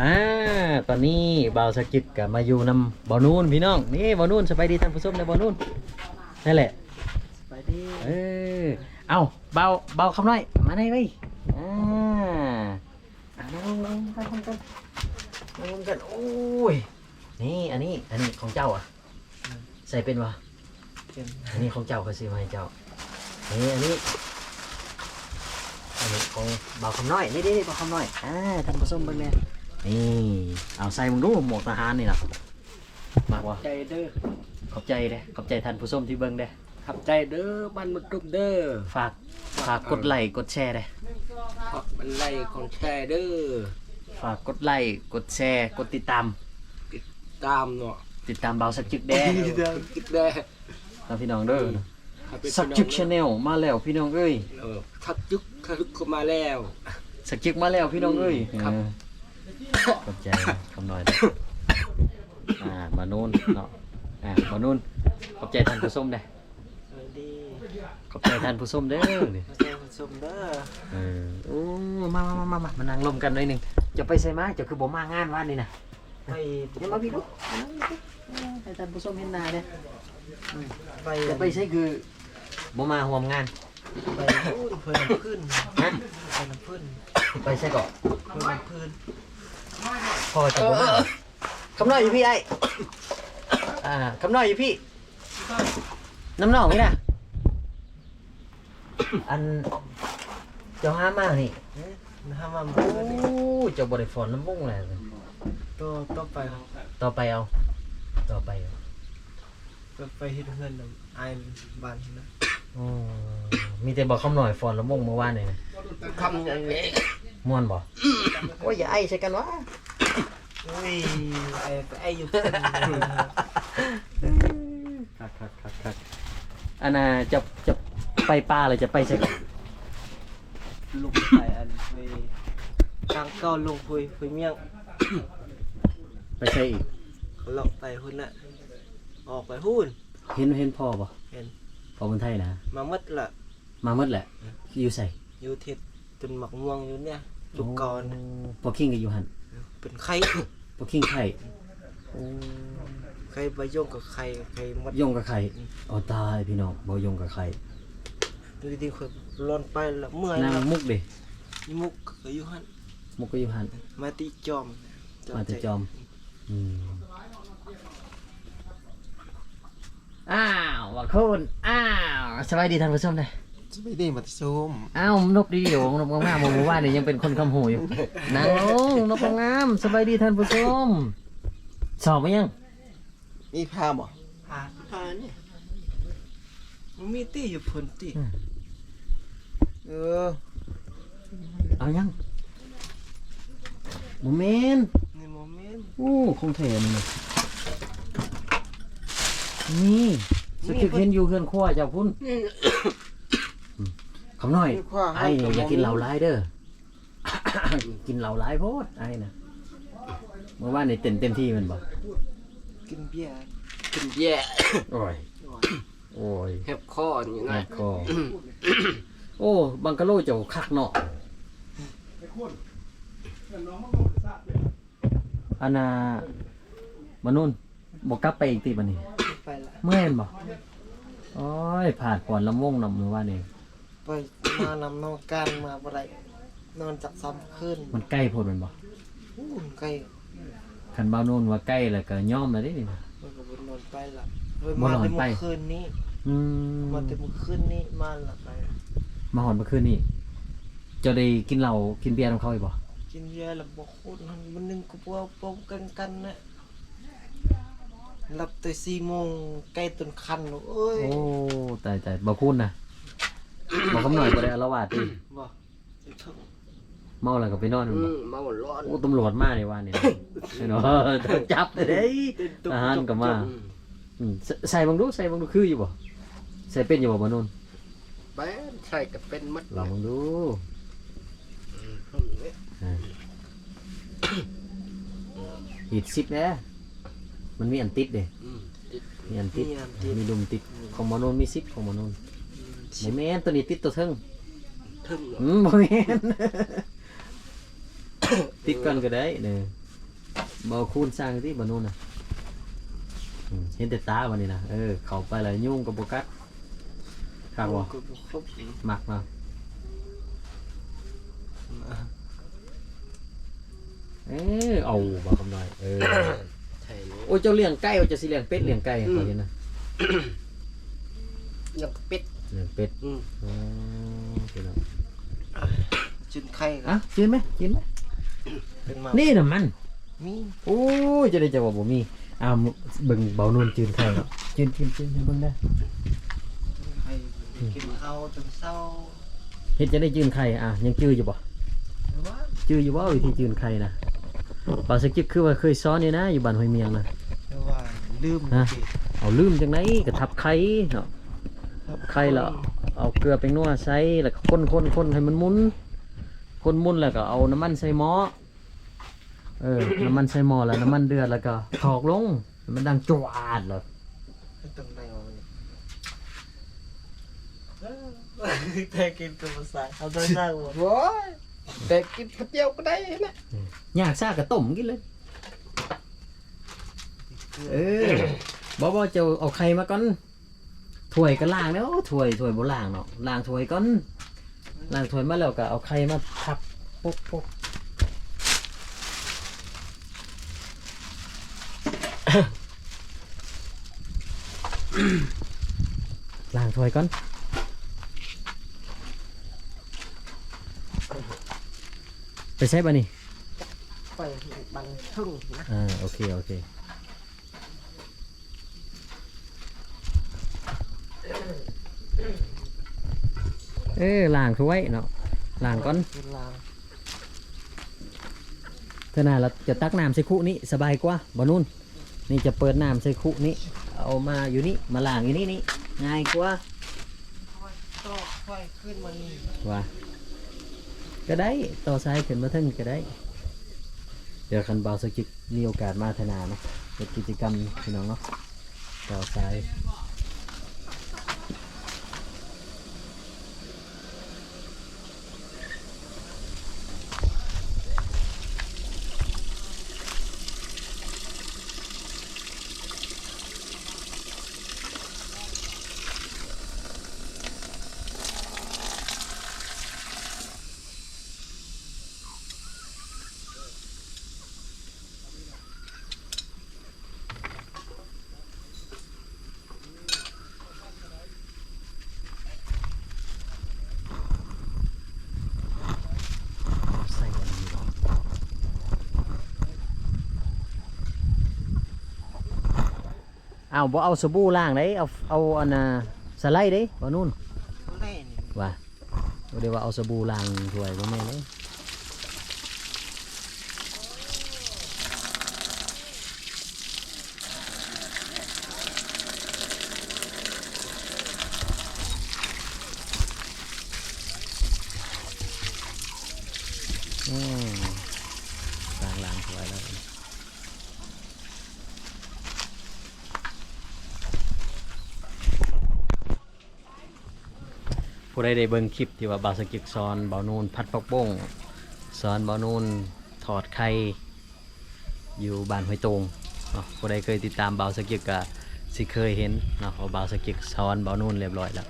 อ่าตอนนี้บ่าวสกิดกับมาอยู่นำบ่าวนูนพี่น้องนี่บ่าวนูนสบายดีท่านผู้ชมเลยบ่าวนูนนั่นแหละไปดิเออเอาเบาเบาคำน้อยมาในไว้อ่าอ่าลงลงกันลงกันลงกันโอ้ยนี่อันนี้อันนี้ของเจ้าอะใส่เป็นวะเป็นอันนี้ของเจ้าเขาซื้อมาให้เจ้านี่อันนี้อันนี้ของเบาคำน้อยนี่นี่เบาคำน้อยอ่าท่านผู้ชมเบิ่งแน่ นี่ เอาใส่มึงดูหมวกทหารนี่นะมากวะใจเด้อขอบใจเด้ขอบใจท่านผู้ชมที่เบิ่งเด้ขับใจเด้อบ้านมันตุ่มเด้อฝากฝากกดไลค์กดแชร์เด้ขับมันไล่ของแช่เด้อฝากกดไลค์กดแชร์กดติดตาม ตามเนาะติดตามเบาสักจึกแด้คิดได้นะพี่น้องเด้อถ้าเป็นสักจึกชาแนลมาแล้วพี่น้องเอ้ยเออทักจึกทักจึกก็มาแล้ว สักจึกมาแล้วพี่น้องเอ้ยครับ เออ ขอบใจคำหน่อยเด้ออ่ามานู่นเนาะอ่ามานู่นขอบใจท่านผู้ชมเด้สวัสดีขอบใจท่านผู้ชมเด้อนี่มาแจ้งผู้ชมเด้อเออโอ้มามามามามามานั่งลมกันหน่อยหนึงจะไปใส่มาจะคือบ่มางานวันนี้นะไปเดี๋ยวมาพี่ดูให้ท่านผู้ชมเห็นหน้าเด้อไปจะไปใช่คือบ่มาห่วมงานไปพูดเพื่อนน้ำพื้นฮะไปน้ำพื้นไปใช่ก่อนเพื่อนน้ำพื้น พอจะบ่มาคำน้อยอยู่พี่ไอ้อ่าคำน้อยอยู่พี่ น้ำหนองนี่นะอันเจ้าห้ามมากนี่เอ๊ะน้ำมันโอ้เจ้าบริฟอนน้ำมุ้งแหละตัวต่อไปต่อไปเอา ต่อไปเอาก็ไปเฮ็ดเพื่อนน้ำไอ้บ้านนะอ๋อมีแต่บอกคำหน่อยฟอนน้ำมุ้งเมื่อวานนี่นะคำอย่างนี้ ม่วนบ่ โอ้ยอย่าไอ้ใช่กันวะอุ้ยไอ้ไอ้อยู่เพิ่นคักคักคักคักอันน่ะจะจะไปป่าเลยจะไปใช่ก่อนลุงไปอันไปกลางเก้าลงพุยพุยเมี่ยงไปใช่อีก เขาเลาะไปหุ่นน่ะ ออกไปหุ่น เห็นเห็นพ่อบ่เห็น พ่อคนไทยนะ มามัดละมาหมดแหละ อยู่ใส่อยู่ทิศจนหมักม่วงอยู่เนี่ย จุกกอนโพอคิงกับอยู่หันเป็นไข่ พอคิงไข่ไข่ใบยงกับไข่ไข่มัดยงกับไข่เอาตายพี่น้องบ่ยงกับไข่ดูดีๆคนร้อนไปละเมื่อยนางละมุกดินี่มุกก็อยู่หันมุกก็อยู่หันมาตีจอมมาแต่จอมอืมอ้าวว่าคุณอ้าวสบายดีท่านผู้ชมเลย จะไม่ได้มาที่ชมอ้าวนกดีอยู่นกงามๆหมู่บ้านนี่ยังเป็นคนคำหูอยู่นางลงนกงามสบายดีท่านผู้ชมสอบไหมยังมีพาบ่พาพาเนี่ยมันมีตีอยู่เพิ่นตีเออเอายังโมเมนต์ในโมเมนต์โอ้คงเทนเลยนี่สกิลเห็นอยู่เพื่อนขั้วเจ้าพุ่น คำหน่อยไอ้นี่อย่ากินเหล้าร้ายเด้อ กินเหล้าร้ายโพดไอ้นะเมื่อวานนี่เต็มเต็มที่แมันบอกกินเบียร์กินเบียร์โอ้ยโอ้ยแคบคออย่างแม่นั้นคอโอ้บังกะโลเจ้าคักเนาะอันน่ะมานุ่นบอกกลับไปอีกทีบันนี้ไปละเมื่อยบ่โอ้ยผ่านก่อนลำวงนำมือว่านี่ ไปมานำน้องการมาบ่ได้นอนจักซ้ำขึ้นมันใกล้โพดแมันบ่อู้ใกล้คันบ้าวโน่นว่าใกล้แล้วก็ย่อมแล้วเดินี่นะ มันก็บ่นอนไปละเฮ้ยบ่มานอนแต่ไปเมื่อคืนนี้อืมมาแต่เมื่อคืนนี้มาละไป มาหอนเมื่อคืนนี่เจะได้กินเหล้ากินเบียร์ของเขาอีกบ่กินเบียร์แล้วบ่โคตรมันวันหนึงก็บ่ปงกันกันนะหลับแต่4โมงใกล้ต้นคันแล้วเอ้ยโอ้ตายตายบ่คุณนะ บ่กำหน่อยบ่ได้อาละวาดติบ่ไอ้ถึงเมาแล้วก็ไปนอนแมันบ่เมาร้อนโอ้ตำรวจมาในวันนี้นะเนาะต้องจับเลยเด้ยทหารก็มาอืมใส่ใส่บังดูใส่บังดูคืออยู่บ่ใส่เป็นอยู่บ่บ่าวโน่นแป้นใช่ก็เป็นมัดลองบังดูอ่าหีดซิปนะมันมีอันติดเด้อืมมีอันติดมีอันติดมีดุมติดของมโนนมีซิปของมโนน โมเมนตัวนี้ติดตัวเทิงถึงอืมโมเมนติดกันก็ได้เนี่ยบอคูณสร้างที่บานู่นน่ะอืมเห็นแต่ตาวันนี้นะเออเข้าไปแล้วยุ่งกับโบกัสข้างวะก็บ่ครบอีกมักเนาะเออเอาบอกคำหน่อยเออใช่เลยโอ้ยเจ้าเลี้ยงไก่โอ้ยเจะสิเลี้ยงเป็ดเลี้ยงไก่ขอเห็นนะ ยังเป็ด เลี้ยงเป็ดอืมอ๋อพี่น้องจุนไข่อะกินไหมกินไหมเป็นมานี่น่ะมัน มีโอ้ยจะได้จะบอกบ่มีอ่าเบิ่งเบานุ่นจืนไข่เนาะจืนจืนจืนให้เบิ่งได้จุนไข่กินข้าวจนเศร้าเฮ็ดจะได้จืนไข่อะยังจื้ออยู่บ่หรือว่าจื้ออยู่บ่วิธีจืนไข่นะบาสกิกคือว่าเคยสอนอยู่นะอยู่บ้านห้วยเมียงนะ หรือว่าลืมฮะ สิเอาลืมจังไดก็ทับไข่เนาะ ไข่แล้วเอาเกลือไปนัวใส่แล้วก็คนคนคนให้มันหมุนคนหมุนแล้วก็เอาน้ำมันใส่หม้อเออ น้ำมันใส่หม้อแล้วน้ำมันเดือดแล้วก็ถอกลงให้มันดังจวาดเลยตรงไหนวะเนี่ยเออแต่กินตัวภาษาเอาตัวสร้างหมดโว้ยแต่กินก๋วยเตี๋ยวก็ได้นะอยากซากกระต้มกินเลย เออบอกว่าจะเอาไข่มาก่อน ถ้วยก็ล้างแล้วถ้วยถ้วยโบล้างเนาะล้างถ้วยก่อนล้างถ้วยมาแล้วก็เอาไข่มาทับปุ๊บปุ๊บล้างถ้วยก่อนไปใช้ป่ะนี่ไปบังทึ่งนะอ่าโอเค โอเค เออล้างถ้วยเนาะล้างก่อนเวลาเท่านั้นเราจะตักน้ำใส่คุนี้สบายกว่าบอนุ่นนี่จะเปิดน้ำใส่คุนี้เอามาอยู่นี่มาล้างอยู่นี่นี่ง่ายกว่าก็ค่อยขึ้นมานี่ว่าก็ได้ต่อซ้ายขึ้นมาทึ่งก็ได้ เดี๋ยวคันเบาสกกิกมีโอกาสมาธนาเนาะเป็นกิจกรรมพี่น้องเนาะต่อซ้าย ใส่กันดีหรอ เอาบ่เอาสบู่ล้างได้เอาเอาอันน่ะสไลด์ได้บ่นู่นแน่นี่ว่าบ่ได้ว่าเอาสบู่ล้างถ้วยบ่แม่นเลยอืมล้างล้างถ้วยแล้ว ผู้ใดได้เบิ่งคลิปที่ว่าบาสกิกสอนบาวนูนพัดปักโป้งสอนบาวนูนถอดไข่อยู่บ้านห้วยตงเนาะผู้ใดเคยติดตามบาสกิกก็สิเคยเห็นเนาะว่าบาสกิกสอนบาวนูนเรียบร้อยแล้ว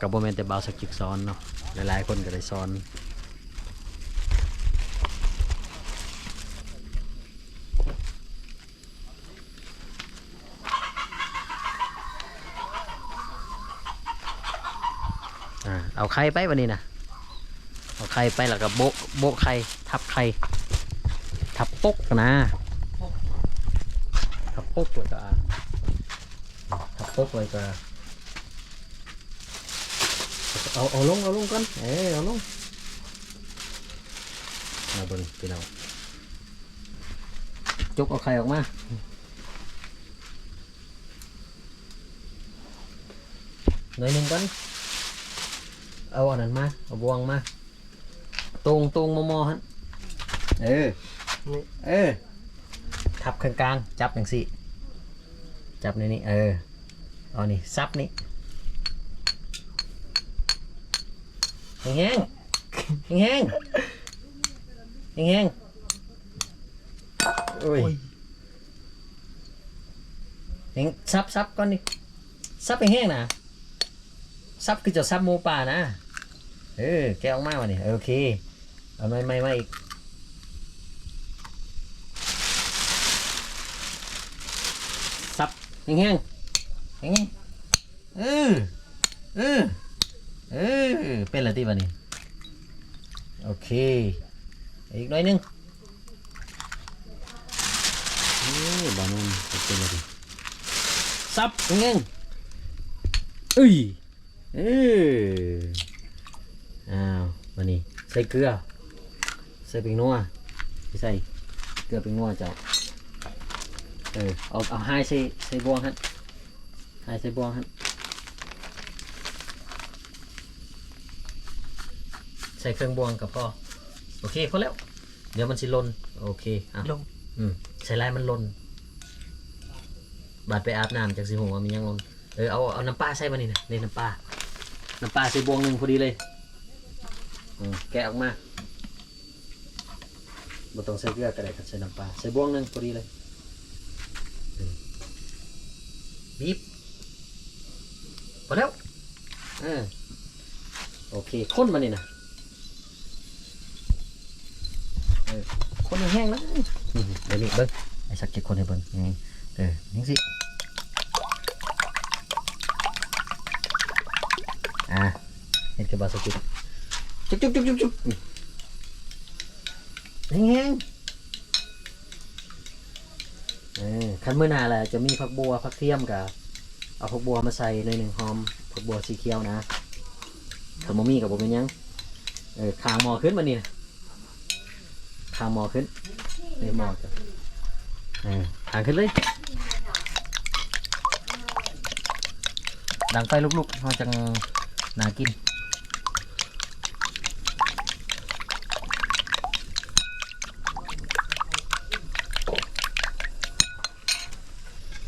กับโมเมนต์แต่บาสกิกสอนเนาะหลายๆคนก็ได้สอน เอาไข่ไปวันนี้นะเอาไข่ไปแล้วก็โบะโบะไข่ทับไข่ทับปกนะทับปกเลยก็ทับปกเลยก็เอาเอาลงเอาลงก่อนเออเอาลงมาบิ่งพี่น้องจุกเอาไข่ออกมาหน่อยหนึ่งก่อน เอาอันนั้นมา เอาบวงมา ตรงตรงมอมอฮะเออนี่เออ ทับข้างกลาง จับอย่างสิจับในนี้เออ เอานี่ซับนี่แห้งแห้งแห้งแห้งแห้งโอ้ยเห็นซับซับก่อนดิซับไปแห้งนะซับคือจะซับหมูป่านะ เออ แกออกมาวันนี้โอเค เอาไม่ไม่ไม่อีกซับแห้งแห้งแห้งเออเออเออเป็นอะไรที่วันนี้โอเค อีกหน่อยนึงนี่บานุนเป็นอะไรซับแห้งๆเอ้ยเออ อ้าววันนี้ใส่เกลือ ใส่เป็นนัวไม่ใส่เกลือเป็นนัวเจ้าเออเอาเอาให้ใส่ใส่บวงฮะให้ใส่บวงฮะใส่เครื่องบวงกับพ่อโอเคพอแล้ว เดี๋ยวมันสิลนโอเคอะลงอืมใส่ลายมันลนบาดไปอาบน้ำจากสิหัวามันยังลนเออเอาเอาน้ำปลาใส่มานี่นะนี่น้ำปลาน้ำปลาใส่บวงหนึ่งพอดีเลย อืมแกะออกมาบ่ต้องใส่เกลือก็ได้ครับใส่น้ำปลาใส่บวงหนึ่งพอดีเลยบีบพอแล้วเออโอเคข้นมานี่นะเออคนให้แห้งแล้วนี่เดี๋ยวนี้เบิ้งไอ้สักเจ็ดคนให้เบิ้งนี่เออนี่สิอะเห็นกระบาสกิด จุ๊บจุ๊บจุ๊บจุ๊บจุ๊บแห้งๆเออคันเมื่อนาแหละจะมีผักบัวผักเทียมกับเอาผักบัวมาใส่ในหนึ่งหอมผักบัวสีเขียวนะถ้าบ่มีกับบ่เป็นยังเออคางหมอขึ้นมานี่นะคางหมอขึ้นในหมอจ้ะเออคางขึ้นเลย ดังไฟลุกๆเขาจังน่ากิน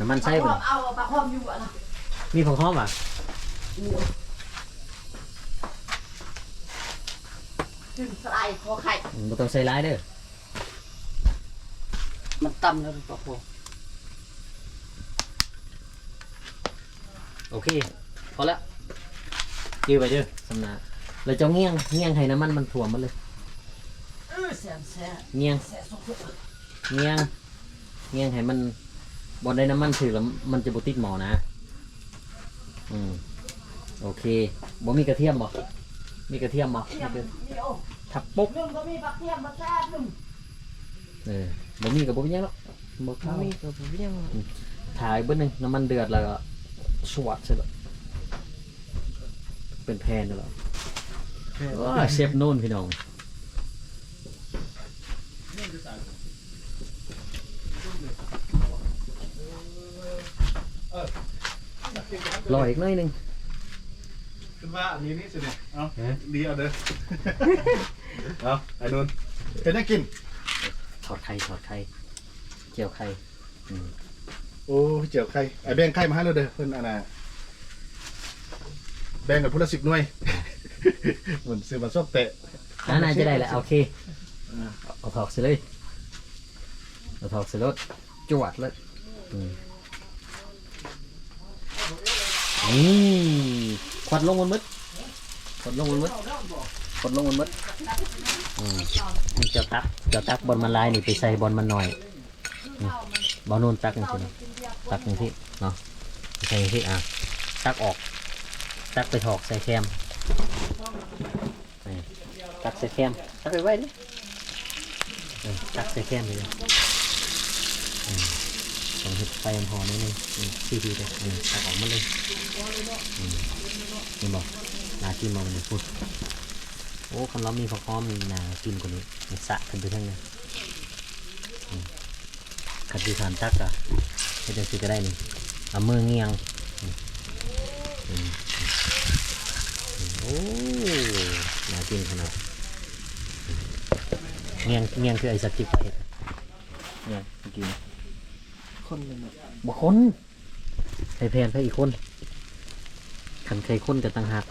น้ำมันใส่บ่เอาปลาคอมอยู่อะนะมีผงหอมอะถึงสไลด์คอไข่อืมบ่ต้องใส่ร้ายเด้อมันต่ำแล้วปลาคอโอเคพอแล้วยื้อไปเด้อสำนาเราจะเงี้ยงเงี้ยงให้น้ำมันมันถ่วมมันเลยเออแซ่บแซ่บเงี้ยงแซ่บสุดเงี้ยงเงี้ยงให้มัน บอได้น้ำมันถือแล้วมันจะบ่ติดหมอนะ อืมโอเคบ่มีกระเทียมบ่มีกระเทียมบ่ๆเทียมมีกระเดียวทับปุ๊บหนึ่งก็มีปลาเทียมมาแซ่บหนึ่งเออบ่มีกับบ่มีหยังหรอกบ่เข้ามีกับผมยังถ่ายเบิ้ลหนึงน้ำมันเดือดแล้วก็สวดเสร็จแล้วเป็นแพนแล้วว้าเชฟนู่นพี่น้อง รออีกหน่อยหนึงขึ้นว่าอันนี้นี่สิเนี่ยเอาเอ๊ะดีเอาเด้อ เอาไอ้นุ่นเป็นยังกิน ถอดไข่ถอดไข่เจียวไข่อืมโอ้เจียวไข่ไอ้แบ่งไข่มาให้เราเด้อเพิ่นอันน่ะแบ่งกับพุละสิบหน่วย เหมือนซื้อมาซอกเตะ อ่าน่าจะได้แล้วโอเคเอาเอาถอกเสร็จเลยเอาถอกเสร็จแล้วจวดเลยอืม นี่ควดลงบนมึดควดลงบนมึดควดลงบนมึดอืมนี่เจ้าตักเจ้าตักบอลมันลายนี่ไปใส่บอลมันหน่อยบอลนูนตักอย่างที่ตักอย่างที่เนาะใส่อย่างที่อะตักออก ตักไปถอกใส่แคมนี่ตักใส่แคมตักไปไว้ดิเออตักใส่แคมไปเลย ต้องเห็ดไฟมันหอมนิดนึงนี่ซีทีเลยนี่ตักออกมาเลยนี่บอกนากินมาวันนี้พูดโอ้คำเรามีผักหอมีนากินกว่านี้มันสะขึ้นไปทั้งนั้นขัดดีสานตักอะให้จังสิก็ได้นี่เอามือเงียงโอ้นากินขนาดเงียงเงียงคือไอ้สัตว์จิบไปเห็ดเนี่ยกี้ คนเลยเนาะบุคนใครแพนไปอีกคนขันใครคนกันต่างหาก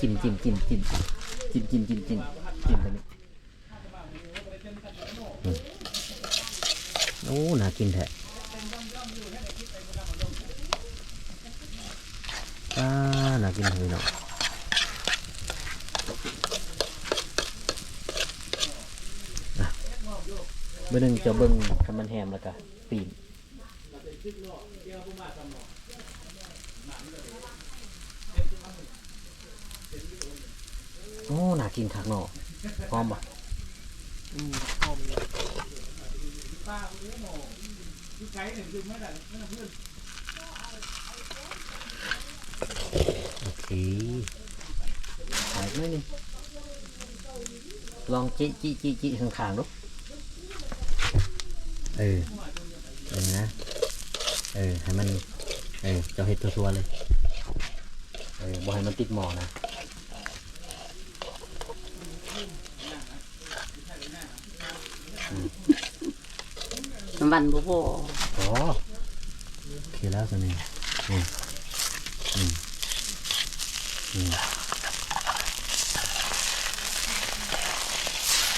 จิ้มจิ้มจิ้มจิ้มจิ้มจิ้มจิ้มจิ้มจิ้มตัวนี้โอ้ น่ากินแท้อ่าน่ากินเลยเนาะ เบอร์หนึ่งจะเบิ้งคำมันแฮมแล้วก็ปีนโอ้น่ากินคักเนาะหอมปะอืมหอมอโอเคหายหน่อยหนึงลองจิจิจิจิข้างๆดู เออเออนะ เออให้มัน เออเจะเห็ดตัวๆเลย เออบ่ให้มันติดหมอนะน้ำมันบ่พออ๋อโอเคแล้วสินี่อืมอืมอืม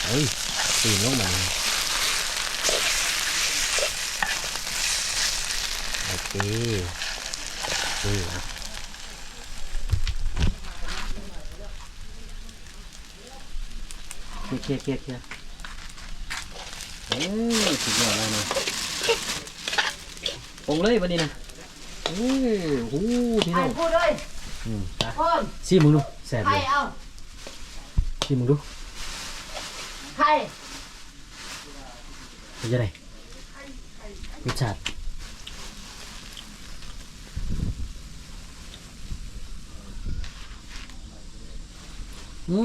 เฮ้ยตีนลงมาเลยโอ เคเอออะเคลียร์เคลียร์เคลียร์เอ้ยสุดยอดเลยนะปงเลยวันนี้นะโอ้โหพี่ไอ้น้องพูดเลยอืมอะคนชิมมึงดูแซ่บใครเลยเอาชิมมึงดูใครเป็นยังไงรสชาติ อื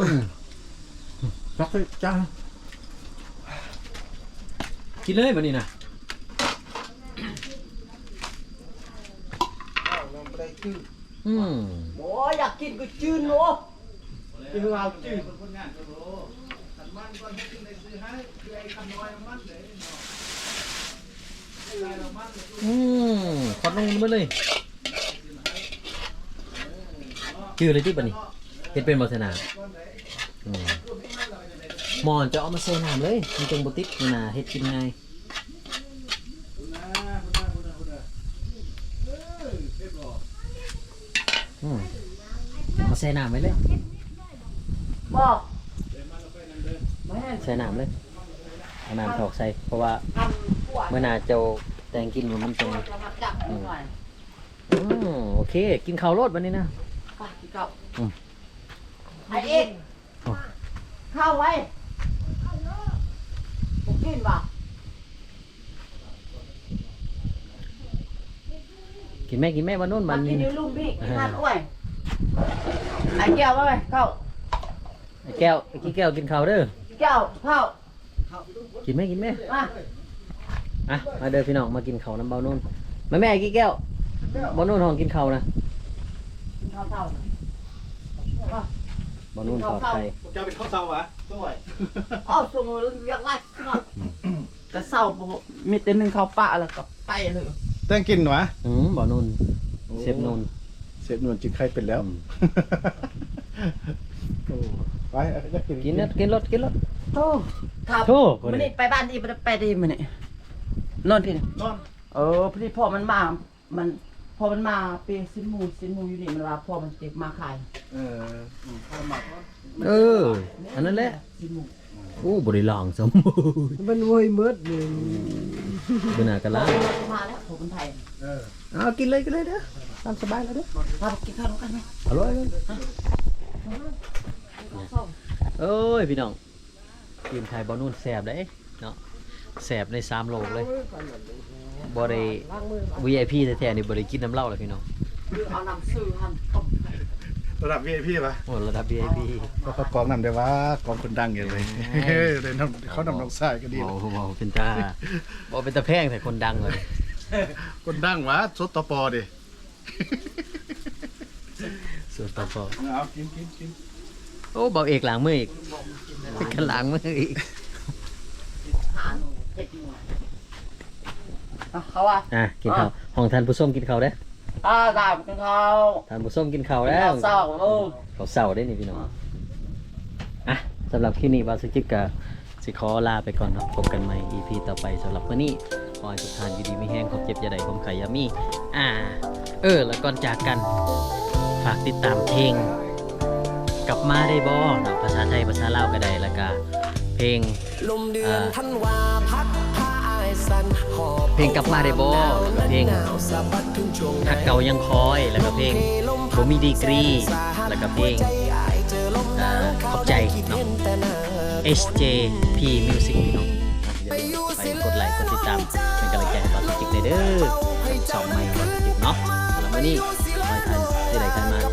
มจักเลยจ้ากินเลยวันนี้นะอ้าวน้ำปลาจืดอืมโอ้อยากกินก็จืนโอ้กินเอาจืดอืมขอดลงมาเลยจืดเลยที่ปะนี่ เห็ดเป็นบอสนาอืมหมอนจะเอามาใส่น้ำเลยมันจังบติดนี่นะเห็ดกินง่ายอืมเอามาใส่น้ำไว้เลยบอกใส่น้ำเลยเอาน้ำถอกใส่เพราะว่าทำพวกเมื่อหนาเจ้าแตงกินมันจังเรามาจับหน่อยอืมโอเค กินข้าวโลดวันนี้นะ ไปพี่เก่าอืม ไอ้เอ็กอ๋อเข้าไว้ผมกินป่ะกินแม่กินแม่วันนู้นมัมันนกินี่นนะนิ้วลุ่มพี่กินทานอ้วยไอ้แก้วไว้ไว้เข้าไอ้แก้วไอ้กี้แก้วกินข้าวเด้อแก้วเข้ากินแม่กินแม่มาอะมาเด้อพี่น้องมากินข้าวน้ำเบานุ่นแม่แม่ไอ้กี้แก้วเบานุ่นห้องกินข้าวนะกินข้าวเท่า เบานุ่นทอดไข่เจ้าเป็นข้าวเตาหวะด้วยอ้าวส่งเรียกไล่กระเศร้าบ่มีแต่หนึ่งข้าวปลาแล้วก็ไปเลยแต้งกินหวะอืมเบานุ่นเซฟนุ่นเสร็จนวลจินไข่เป็นแล้วอืมโอ้ไปเอาจะกินกินนะกินรถกินรถโธ่ครับโธ่คนมันนี้นี่ไปบ้านที่มันไปดีมันนี่นอนที่นี่นอนเออพอดีพ่อมันมา มัน พอมันมาเป็นสินหมูสินหมูอยู่นี่มันว่าพ่อมันเจ็บมาขายเอออืมข้าวหมักเออ อันนั้นแหละสินหมูโอ้บริลองสมบูรณ์มันเว้ยมืดเลยบนากระลามาแล้วผมคนไทยเออเอากินเลยกินเลยเด้อตามสบายแล้วเด้อพาไปกินข้าวกันไหมอร่อยเลยเอ้ยพี่น้องทีมไทยบอลนู่นแสบได้เนาะ แสบในสามโลกเลยบริ VIP แท้ๆนี่บริกินน้ำเหล้าเลยพี่น้องคือเอาน้ำซื้อหันต้มระดับ VIP ป่ะโอ้ระดับ VIP ก็เขากองนำได้ว่ากองคนดังอย่างเลยใช่เฮ้ยเดี๋ยวน้ำเขานำน้องสายก็ดีโอ้เลยโหเป็นตาบอกเป็นตาแพงแต่คนดังเลยคนดังวะสดตอปอดิส่วนต่อพอเอากินกินกินโอ้เบาเอกหลังมืออีกกันหลังมืออีกหาน เจ็ดหมูเอาเขาว่า อะกินข้าวห้องท่านผู้ส้มกินข้าวเด้ออ่าตามกันเขาทานบุส้มกินข้าวแล้แล้ววเศร้าเออเขาเศร้าได้นี่พี่น้องอะสำหรับคลิปนี้บาสกิกกะสิขอลาไปก่อนเนาะพบกันใหม่ EP ต่อไปสำหรับวันนี้ขอให้ทุกท่านอยู่ดีมีแห้งความเจ็บอย่าใดความไข่อยามีอ่า เออ แล้วก่อนจากกัน ฝากติดตามเพลง กลับมาได้บ่เนาะภาษาไทยภาษาลาวก็ได้แล้วก็ เพลงลมเดืออ่านท่านว่าพัดพาอายสันหอบเพลงกลับมาได้บ่แล้วก็เพลงหนาวสะบัดถึงช่วงไหนฮักเก่ายังคอยแล้วก็เพลงผมมีดีกรี แล้วก็เพลงใจอายเจอลมหนาวอ่าขอบใจเนาะคิดห็แต่หน้า SJP Music พี่น้องอย่าลืมไปกดไลค์กดติดตามเป็นกำลังใจให้บาสกิกเลยเด้อสองไมค์บาสกิกเนาะสำหรับวันนี้สิ